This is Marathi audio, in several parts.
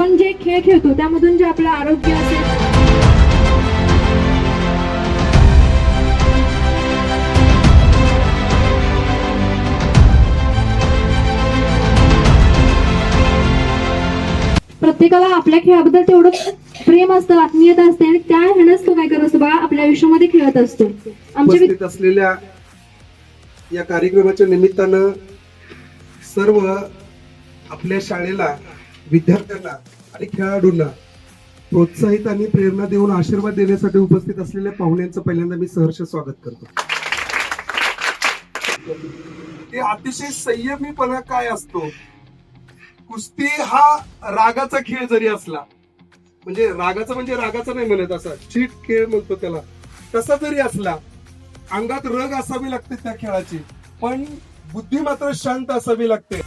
आपण जे खेळ खेळतो त्यामधून जे आपलं आरोग्य असेल. प्रत्येकाला आपल्या खेळाबद्दल तेवढं प्रेम असतं आत्मीयता असते आणि त्या ह्यानंच तो काय करत असतो बाळा आपल्या आयुष्यामध्ये खेळत असतो. आमच्या असलेल्या या कार्यक्रमाच्या निमित्तानं सर्व आपल्या शाळेला विद्यार्थ्यांना आणि खेळाडूंना प्रोत्साहित आणि प्रेरणा देऊन आशीर्वाद देण्यासाठी उपस्थित असलेल्या पाहुण्यांचं पहिल्यांदा मी सहर्ष स्वागत करतो. ते अतिशय संयमीपणा काय असतो? कुस्ती हा रागाचा खेळ जरी असला म्हणजे रागाचा म्हणजे रागाचा नाही म्हणत असा चीट खेळ म्हणतो त्याला तसा जरी असला अंगात रग असावी लागते त्या खेळाची पण बुद्धी मात्र शांत असावी लागते.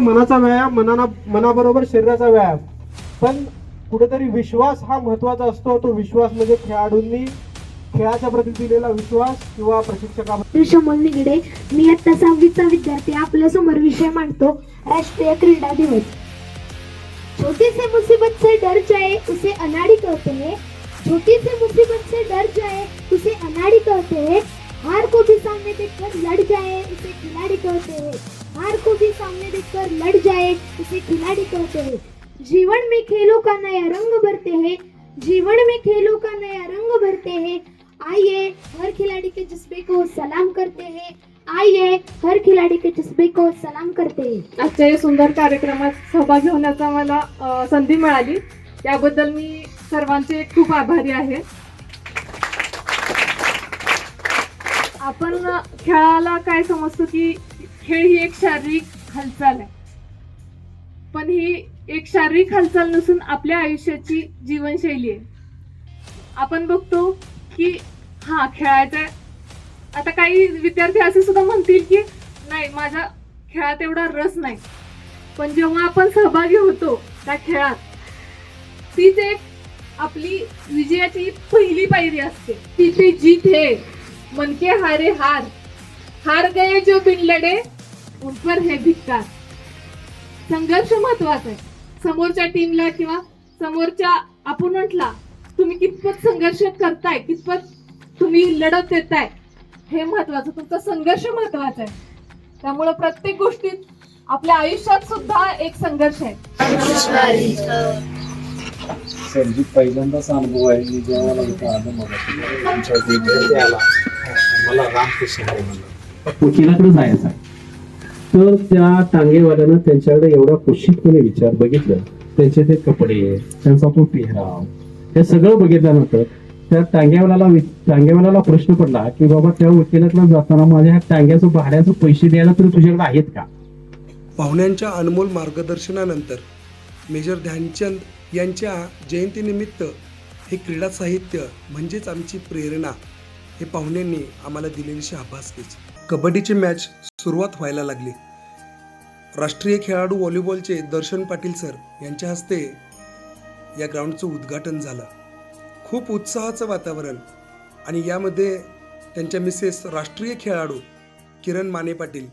मनाचा व्यायाम मनाना मनाबरोबर शरीराचा व्यायाम. पण कुठेतरी विश्वास हा महत्त्वाचा असतो. तो विश्वास म्हणजे खेळाडूंनी खेळाच्या प्रती दिलेला विश्वास किंवा प्रशिक्षका शमल निगडे मी आता सहावीचा विद्यार्थी आपल्यासमोर विषय मांडतो. राष्ट्रीय क्रीडा दिवस. छोटी से मुसीबत से डर जाए उसे अनाड़ी कहते हैं छोटी सी मुसीबत से जाए खिलाड़ी कहते हैं जीवन में खेलों का नया रंग भरते हैं? जीवन में खेलों का नया रंग भरते हैं? आइए हर खिलाड़ी के जज्बे को सलाम करते हैं? आइए हर खिलाड़ी के जज्बे को सलाम करते हैं? आजच्या या सुंदर कार्यक्रमात सहभागी होण्याचा मला अ, संधी मिळाली. त्याबद्दल मी सर्वांचे खूप आभारी आहे. आपण खेळाला काय समजतो की खेळ ही एक शारीरिक हालचाल आहे. पण ही एक शारीरिक हालचाल नसून आपल्या आयुष्याची जीवनशैली आहे. आपण बघतो की हा खेळायचा आता काही विद्यार्थी असे सुद्धा म्हणतील की नाही माझ्या खेळात एवढा रस नाही. पण जेव्हा आपण सहभागी होतो त्या खेळात तीच एक आपली विजयाची पहिली पायरी असते. ती ते जीत हे. मनके हारे हार. हार गए जो बिन लढे उन पर है धिक्कार. संघर्ष महत्त्वाचा आहे. समोरच्या टीमला किंवा समोरच्या अपोनंटला तुम्ही कितपत संघर्ष करताय कितपत तुम्ही लढत देताय हे महत्वाचं. तुमचा संघर्ष महत्त्वाचा आहे. त्यामुळं प्रत्येक गोष्टीत आपल्या आयुष्यात सुद्धा एक संघर्ष आहे. सर जी पहिल्यांदाच अनुभव आहे मी जेव्हा मला इथं आलं मला आमच्या विद्यार्थी आला. मला रामकृष्ण वकिलाकडे जायचं आहे. तर त्या टांगेवाल्यानं त्यांच्याकडे एवढा कुशीतपणे विचार बघितलं. त्यांचे ते कपडे त्यांचा तो पेहराव हे सगळं बघितल्यानंतर त्या टांग्यावाल्याला वि- टांग्यावाल्याला प्रश्न पडला की बाबा त्या वकिलाकडे जाताना माझ्या ह्या टांग्याचं भाड्याचं पैसे द्यायला तरी तुझ्याकडे आहेत का? पाहुण्यांच्या अनमोल मार्गदर्शनानंतर मेजर ध्यानचंद यांच्या जयंतीनिमित्त हे क्रीडा साहित्य म्हणजेच आमची प्रेरणा हे पाहुण्यांनी आम्हाला दिलेली शाबासकीच. कबड्डीची मॅच सुरुवात व्हायला लागली. राष्ट्रीय खेळाडू व्हॉलीबॉलचे दर्शन पाटील सर यांच्या हस्ते या ग्राउंडचं उद्घाटन झालं. खूप उत्साहाचं वातावरण आणि यामध्ये त्यांच्या मिसेस राष्ट्रीय खेळाडू किरण माने पाटील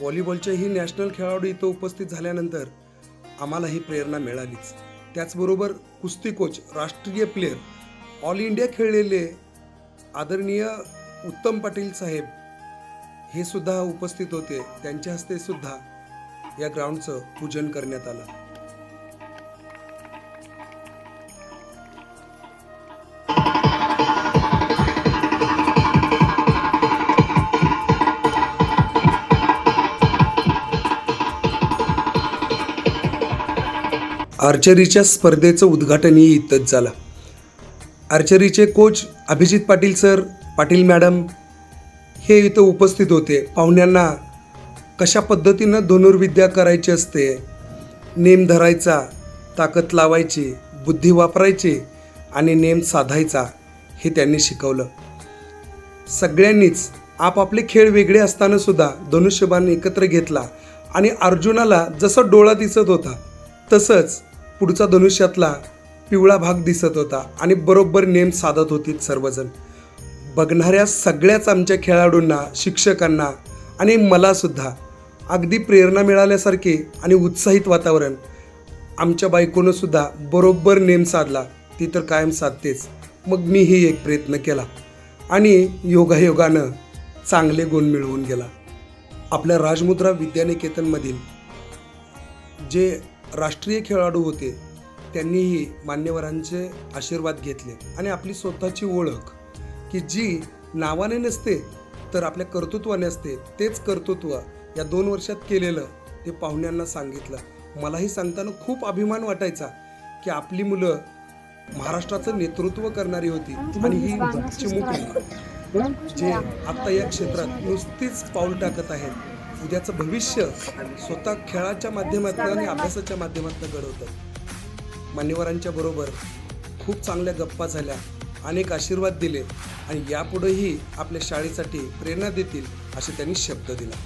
व्हॉलीबॉलचेही नॅशनल खेळाडू इथं उपस्थित झाल्यानंतर आम्हाला ही प्रेरणा मिळालीच. त्याचबरोबर कुस्ती कोच राष्ट्रीय प्लेयर ऑल इंडिया खेळलेले आदरणीय उत्तम पाटील साहेब हे सुद्धा उपस्थित होते. त्यांच्या हस्ते सुद्धा या ग्राउंडचं पूजन करण्यात आलं. आर्चरीच्या स्पर्धेचं उद्घाटनही इथंच झालं. आर्चरीचे coach Abhijit Patil sir Patil madam हे इथं उपस्थित होते. पाहुण्यांना कशा पद्धतीनं धनुर्विद्या करायची असते? नेम धरायचा ताकद लावायची बुद्धी वापरायची आणि नेम साधायचा हे त्यांनी शिकवलं. सगळ्यांनीच आपापले खेळ वेगळे असतानासुद्धा धनुष्यबाण एकत्र घेतला आणि अर्जुनाला जसं डोळा दिसत होता तसंच पुढचा धनुष्यातला पिवळा भाग दिसत होता आणि बरोबर नेम साधत होती सर्वजण. बघणाऱ्या सगळ्याच आमच्या खेळाडूंना शिक्षकांना आणि मलासुद्धा अगदी प्रेरणा मिळाल्यासारखे आणि उत्साहित वातावरण आमच्या बायकोनंसुद्धा बरोबर नेम साधला. ती तर कायम साधतेच. मग मीही एक प्रयत्न केला आणि योगायोगानं चांगले गुण मिळवून गेला. आपल्या राजमुद्रा विद्यानिकेतनमधील जे राष्ट्रीय खेळाडू होते त्यांनीही मान्यवरांचे आशीर्वाद घेतले आणि आपली स्वतःची ओळख की जी नावाने नसते तर आपल्या कर्तृत्वाने असते. तेच कर्तृत्व या दोन वर्षात केलेलं ते पाहुण्यांना सांगितलं. मलाही सांगताना खूप अभिमान वाटायचा की आपली मुलं महाराष्ट्राचं नेतृत्व करणारी होती आणि ही चिमुकली जे आता या क्षेत्रात नुसतीच पाऊल टाकत आहेत उद्याचं भविष्य स्वतः खेळाच्या माध्यमातून आणि अभ्यासाच्या माध्यमातून घडवतात मान्यवरांच्या बरोबर खूप चांगल्या गप्पा झाल्या. अनेक आशीर्वाद दिले आणि यापुढेही आपल्या शाळेसाठी प्रेरणा देतील असे त्यांनी शब्द दिला.